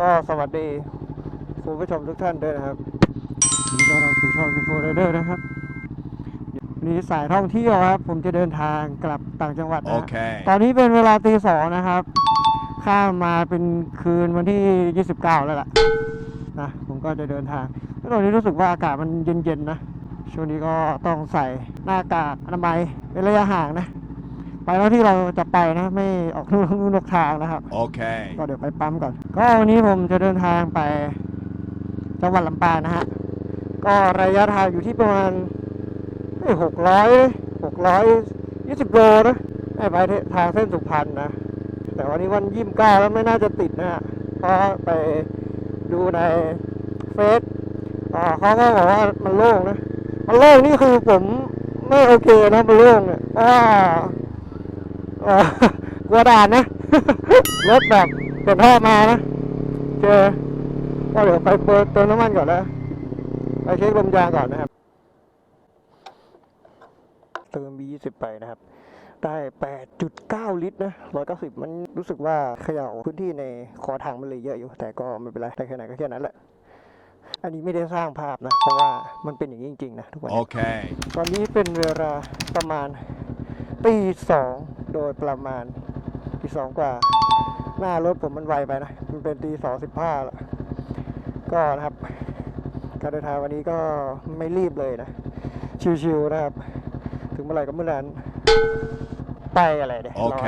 ก็สวัสดีคุณผู้ชมทุกท่านด้วยนะครับยินดีต้อนรับสู่ช่อง Before Rider นะครับนี่สายท่องเที่ยวครับ ผมจะเดินทางกลับต่างจังหวัดนะ Okay. ตอนนี้เป็นเวลาตีสองนะครับ ข้ามมาเป็นคืนวันที่ 29 แล้วล่ะนะผมก็จะเดินทางแล้วตอนนี้รู้สึกว่าอากาศมันเย็นๆนะ ช่วงนี้ก็ต้องใส่หน้ากากอนามัยเป็นระยะห่างนะไป แล้วที่เราจะไปนะไม่ออกนอกลู่นอกทางนะครับ Okay. ก็เดี๋ยวไปปั๊มก่อน ก็วันนี้ผมจะเดินทางไปจังหวัดลำปางนะฮะ ก็ระยะทางอยู่ที่ประมาณหกร้อยหกร้อยยี่สิบโลนะให้ไปทางเส้นสุพรรณนะ แต่วันนี้วันยี่สิบเก้าแล้วไม่น่าจะติดนะฮะเพราะไปดูในเฟซอ่าเขาก็บอกว่ามันโล่งนะ มันโล่งนี่คือผมไม่โอเคนะมันโล่งเนี่ยเพราะว่าเอ่อกลัวด่านนะรถแบบเปิดท่อมานะเจอก็เดี๋ยวไปเปิดเติมน้ำมันก่อนนะไปเช็คลมยางก่อนนะครับเติม B20 ไปนะครับ ได้ 8.9 ลิตรนะ190 มันรู้สึกว่าเขย่าพื้นที่ในคอถังมันเลยเยอะอยู่ แต่ก็ไม่เป็นไรได้แค่ไหนก็แค่นั้นแหละ อันนี้ไม่ได้สร้างภาพนะ เพราะว่ามันเป็นอย่างนี้จริง ๆ นะทุกวันนี้ Okay. ตอนนี้เป็นเวลาประมาณตีสอง โดยประมาณตีสองกว่า หน้ารถผมมันไวไปนะ มันเป็นตีสองสิบห้าแล้วก็นะครับ การเดินทางวันนี้ก็ไม่รีบเลยนะ ชิวๆนะครับ ถึงเมื่อไหร่ก็เมื่อนั้น ไปอะไรเดี๋ยวโอเค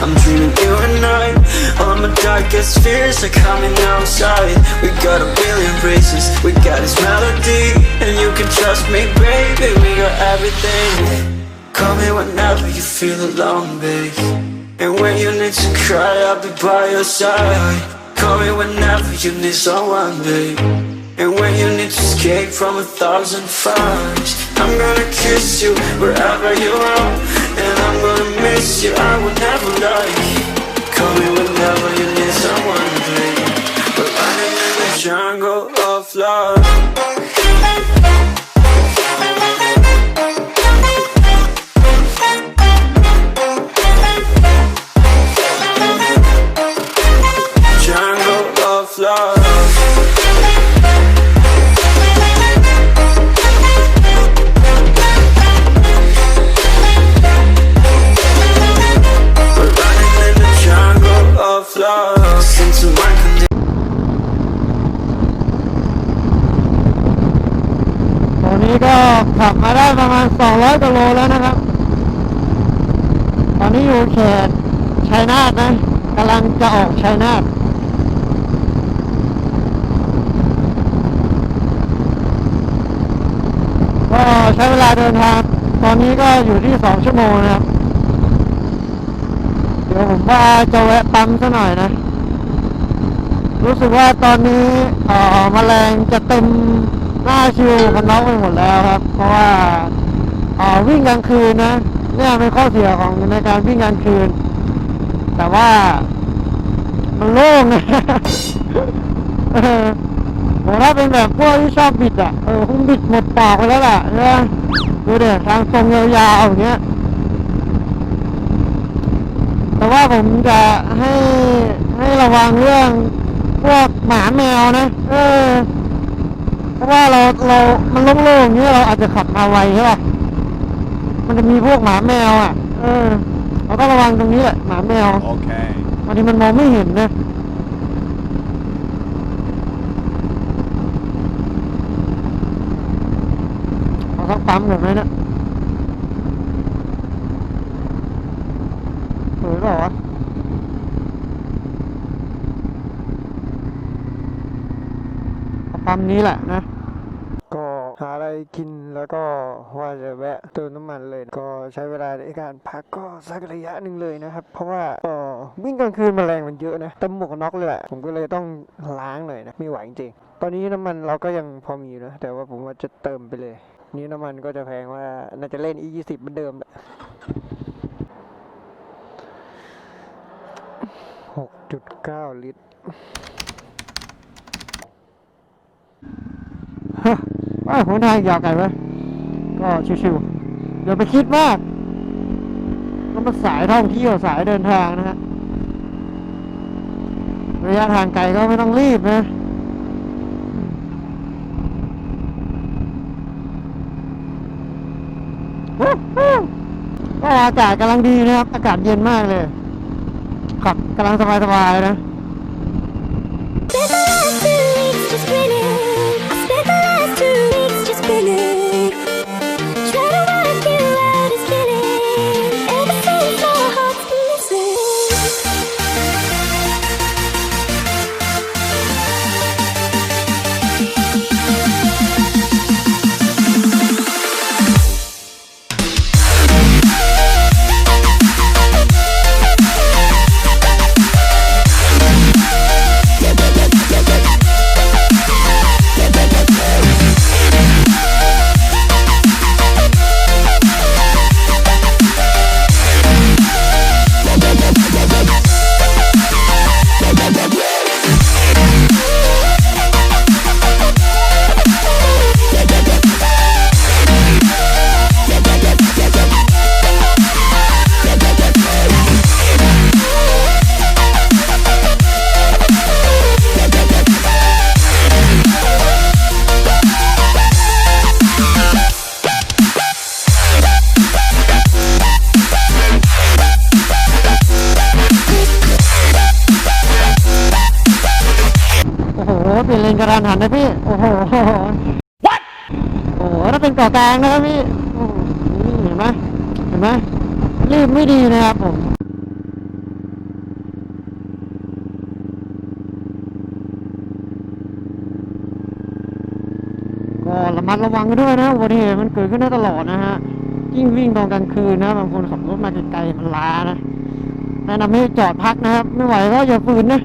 I'm dreaming you and I. All my darkest fears are coming outside. We got a billion races, we got this melody And you can trust me, baby, we got everything. Call me whenever you feel alone, babe. And when you need to cry, I'll be by your side. Call me whenever you need someone, babe. And when you need to escape from a thousand fires I'm gonna kiss you wherever you are. And I'm gonna miss you, I will never lie Call me whenever you need someone, babe We're running in the jungle of love ประมาณ 200กิโลแล้วนะครับ ตอนนี้อยู่เขตชัยนาทนะกำลังจะออกชัยนาทก็ใช้เวลาเดินทาง ตอนนี้ก็อยู่ที่ 2 ชั่วโมงนะครับ เดี๋ยวผมว่าจะแวะปั๊มซะหน่อยนะ รู้สึกว่าตอนนี้เอ่อแมลงจะเต็ม หน้าชิวกันน็อกไปหมดแล้วครับ เพราะว่าออวิ่งกลางคืนนะเนี่ยเป็นข้อเสียของในการวิ่งกลางคืน แต่ว่ามันโล่งนะผมถ้าเป็นแบบพวกที่ชอบบิดอะเออคงบิดหมดปากไปแล้วล่ะใช่ไหมดูเดี๋ยวทางตรงยาวๆอย่างเงี้ยแต่ว่าผมจะให้ให้ระวังเรื่องพวกหมาแมวนะ เออ เพราะว่าเราเรามันโล่งๆอย่างนี้ยเราอาจจะขับมาไวใช่ป่ะมันจะมีพวกหมาแมวอะ เออเราต้องระวังตรงนี้แหละหมาแมว Okay. บางทีมันมองไม่เห็นนะเอาสักปั๊มก่อนไหมเนะเปิดหรอวะ นี้แหละนะก็หาอะไรกินแล้วก็ว่าจะแวะเติมน้ำมันเลย ก็ใช้เวลาในการพักก็สักระยะหนึ่งเลยนะครับ เพราะว่าวิ่งกลางคืนมแมลงมันเยอะนะเต็มหมวกน็อกเลยแหละผมก็เลยต้องล้างหน่อยนะไม่ไหวจริงตอนนี้น้ำมันเราก็ยังพอมีนะแต่ว่าผมว่าจะเติมไปเลย นี่น้ำมันก็จะแพงว่าน่าจะเล่น e 2 0 เหมือนเดิมแหละหกจุดเก้าลิตร ว่าหัวหนทางยาวไกลไหมก็ชิวๆอย่าไปคิดมากก็มาสายท่องเที่ยวสายเดินทางนะฮะระยะทางไกลก็ไม่ต้องรีบนะก็อากาศกำลังดีนะครับ อากาศเย็นมากเลย ขับกำลังสบายๆนะ Spent It's just spinning. นเลนกระดานหันนะพี่ โอ้โห What โอ้โหถ้าเป็นเกาะกลางนะครับพี่โอ้โหนี่เห็นไหมเห็นไหมรีบไม่ดีนะครับผมก็ระมัดระวังกันด้วยนะอุบัติเหตุมันเกิดขึ้นได้ตลอดนะฮะยิ่งวิ่งตอนกลางคืนนะบางคนขับรถมาไกลๆมันล้านะแนะนำให้จอดพักนะครับ ไม่ไหวก็อย่าฝืนนะ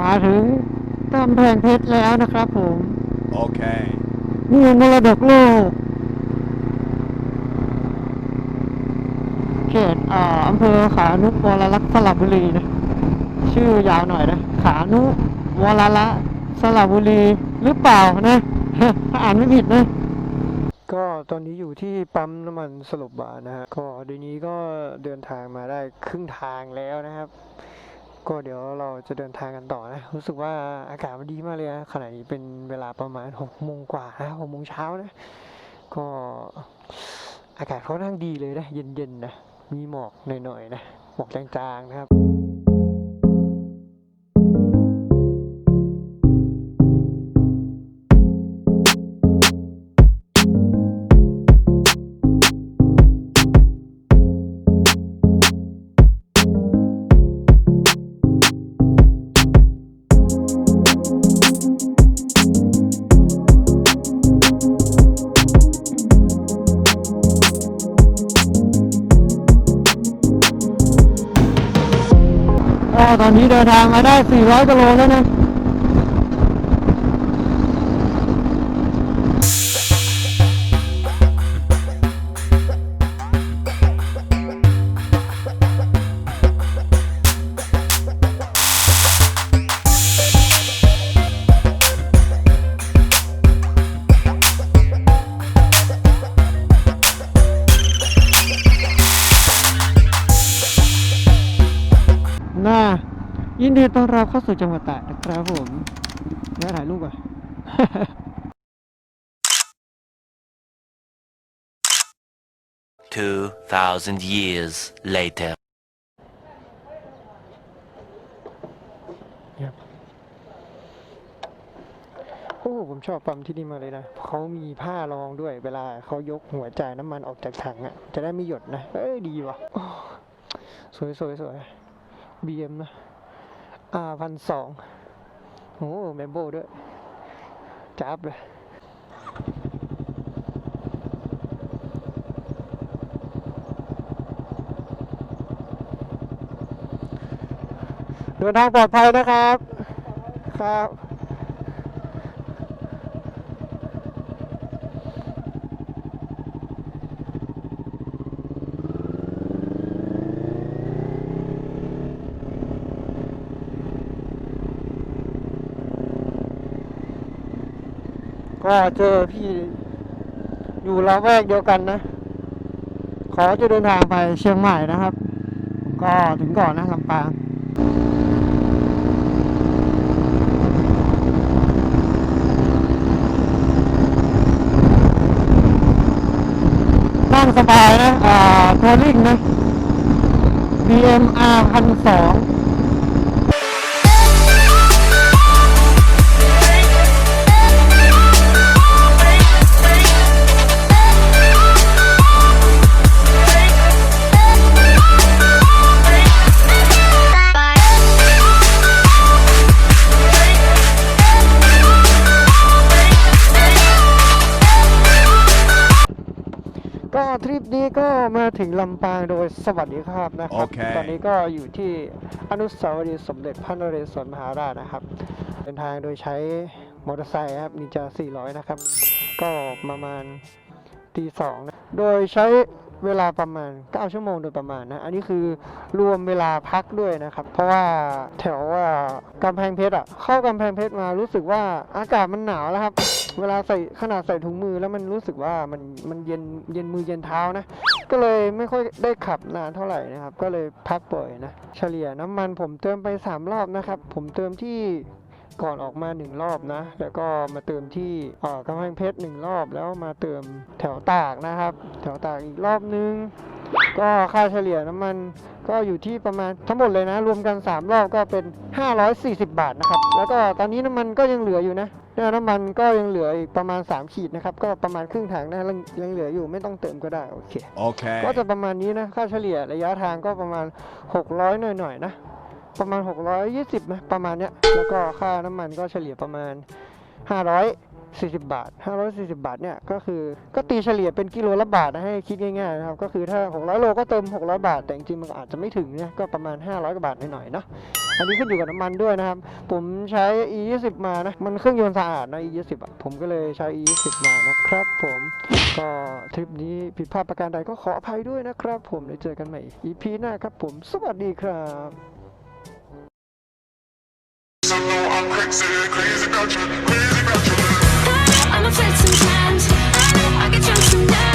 มาถึง กำแพงเพชรแล้วนะครับผม Okay. เมืองมรดกโลกเขตอ่าอำเภอขานุวรลักษณ์สระบุรีนะ ชื่อยาวหน่อยนะ ขานุวรละสระบุรีหรือเปล่านะ ถ้าอ่านไม่ผิดนะ ก็ตอนนี้อยู่ที่ปั๊มน้ำมันสลบบาร์นะฮะ ก็เดี๋ยวนี้ก็เดินทางมาได้ครึ่งทางแล้วนะครับ ก็เดี๋ยวเราจะเดินทางกันต่อนะ รู้สึกว่าอากาศมันดีมากเลยนะขณะนี้เป็นเวลาประมาณหกโมงกว่านะหกโมงเช้านะ ก็อากาศเขานั่งดีเลยนะ เย็นๆนะ มีหมอกหน่อยๆนะ หมอกจางๆนะครับ อนนี้เดินทางมาได้ 400กิโลแล้วนะ ดีต้อนรับเข้าสู่จังหวัดตากนะครับผมแล้วถ่ายรูปอะ2,000 years later. โอ้ผมชอบปั๊มที่นี่มากเลยนะเขามีผ้ารองด้วย เวลาเขายกหัวจ่ายน้ำมันออกจากถังอะ จะได้ไม่หยดนะ เอ้ย ดีว่ะโอ้สวยสวยสวยบีเอ็มนะ อ่าพันสองโอ้เมมโบด้วยจับเลยเดินทางปลอดภัยนะครับ ครับ ก็เจอพี่อยู่ละแวกเดียวกันนะ ขอจะเดินทางไปเชียงใหม่นะครับ ก็ถึงก่อนนะลำปางนั่งสบายนะ อ่าทัวริงนะ BMR พันสอง ถึงลำปางโดยสวัสดิภาพนะครับโอเคตอนนี้ก็อยู่ที่อนุสาวรีย์สมเด็จพระนเรศวรมหาราชนะครับ เดินทางโดยใช้มอเตอร์ไซค์ครับนินจา400 นะครับ ก็ประมาณตีสองนะโดยใช้เวลาประมาณ 9 ชั่วโมงโดยประมาณนะ อันนี้คือรวมเวลาพักด้วยนะครับ เพราะว่าแถวว่ากำแพงเพชรอะ เข้ากำแพงเพชรมารู้สึกว่าอากาศมันหนาวแล้วครับ เวลาใส่ขนาดใส่ถุงมือแล้วมันรู้สึกว่ามันมันเย็นเย็นมือเย็นเท้านะ ก็เลยไม่ค่อยได้ขับนานเท่าไหร่นะครับ ก็เลยพักบ่อยนะ เฉลี่ยน้ำมันผมเติมไป 3 รอบนะครับ ผมเติมที่ก่อนออกมา 1 รอบนะ แล้วก็มาเติมที่เอ่อกำแพงเพชรหนึ่งรอบ แล้วมาเติมแถวตากนะครับ แถวตากอีกรอบนึง ก็ค่าเฉลี่ยน้ำมันก็อยู่ที่ประมาณทั้งหมดเลยนะ รวมกัน 3 รอบก็เป็น 540 บาทนะครับ แล้วก็ตอนนี้น้ำมันก็ยังเหลืออยู่นะ เนี่ยน้ำมันก็ยังเหลืออีกประมาณ 3 ขีดนะครับ ก็ประมาณครึ่งถังนะยังยังเหลืออยู่ไม่ต้องเติมก็ได้โอเค Okay. ก็จะประมาณนี้นะค่าเฉลี่ยระยะทางก็ประมาณ 600 หน่อยๆนะ ประมาณ 620นะประมาณเนี้ยแล้วก็ค่าน้ำมันก็เฉลี่ยประมาณ540 บาท 540 บาทเนี่ยก็คือก็ตีเฉลี่ยเป็นกิโลละบาทนะให้คิดง่ายๆนะครับก็คือถ้า 600 โลก็เติม 600 บาท แต่จริงๆมันก็อาจจะไม่ถึงเนี่ยก็ประมาณ 500กว่าบาทหน่อยๆเนาะ อันนี้ขึ้นอยู่กับน้ำมันด้วยนะครับ ผมใช้ E20 มานะ มันเครื่องยนต์สะอาดนะ E20 อะ ผมก็เลยใช้ E20 มานะครับ ผม ก็ทริปนี้ผิดพลาดประการใดก็ขออภัยด้วยนะครับ ผมเดี๋ยวเจอกันใหม่ EP หน้าครับ ผม สวัสดีครับ I'm afraid sometimes I get drunk